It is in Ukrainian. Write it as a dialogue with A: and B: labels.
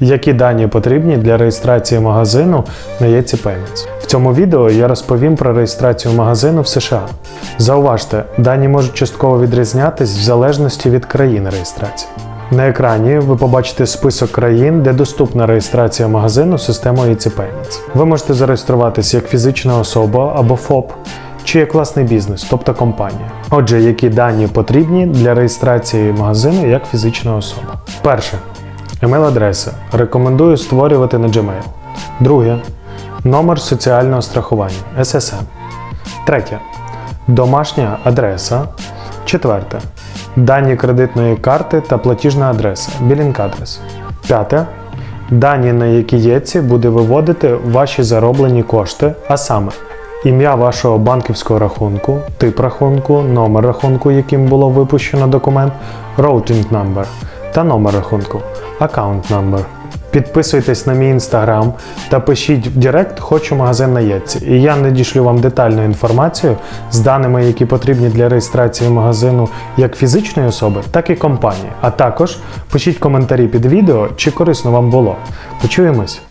A: Які дані потрібні для реєстрації магазину на Єці Payments? В цьому відео я розповім про реєстрацію магазину в США. Зауважте, дані можуть частково відрізнятись в залежності від країни реєстрації. На екрані ви побачите список країн, де доступна реєстрація магазину системою Easy Payments. Ви можете зареєструватись як фізична особа або ФОП, чи як власний бізнес, тобто компанія. Отже, які дані потрібні для реєстрації магазину як фізична особа? Перше. Емейл-адреса. Рекомендую створювати на Gmail. Друге. Номер соціального страхування SSN. Третє. Домашня адреса. Четверте. Дані кредитної карти та платіжна адреса. Білінг адрес. П'яте. Дані, на які єці буде виводити ваші зароблені кошти, а саме ім'я вашого банківського рахунку, тип рахунку, номер рахунку, яким було випущено документ, routing number та номер рахунку, аккаунт номер. Підписуйтесь на мій інстаграм та пишіть в Директ Хочу магазин на Єтці. І я надішлю вам детальну інформацію з даними, які потрібні для реєстрації магазину як фізичної особи, так і компанії. А також пишіть коментарі під відео, чи корисно вам було. Почуємось!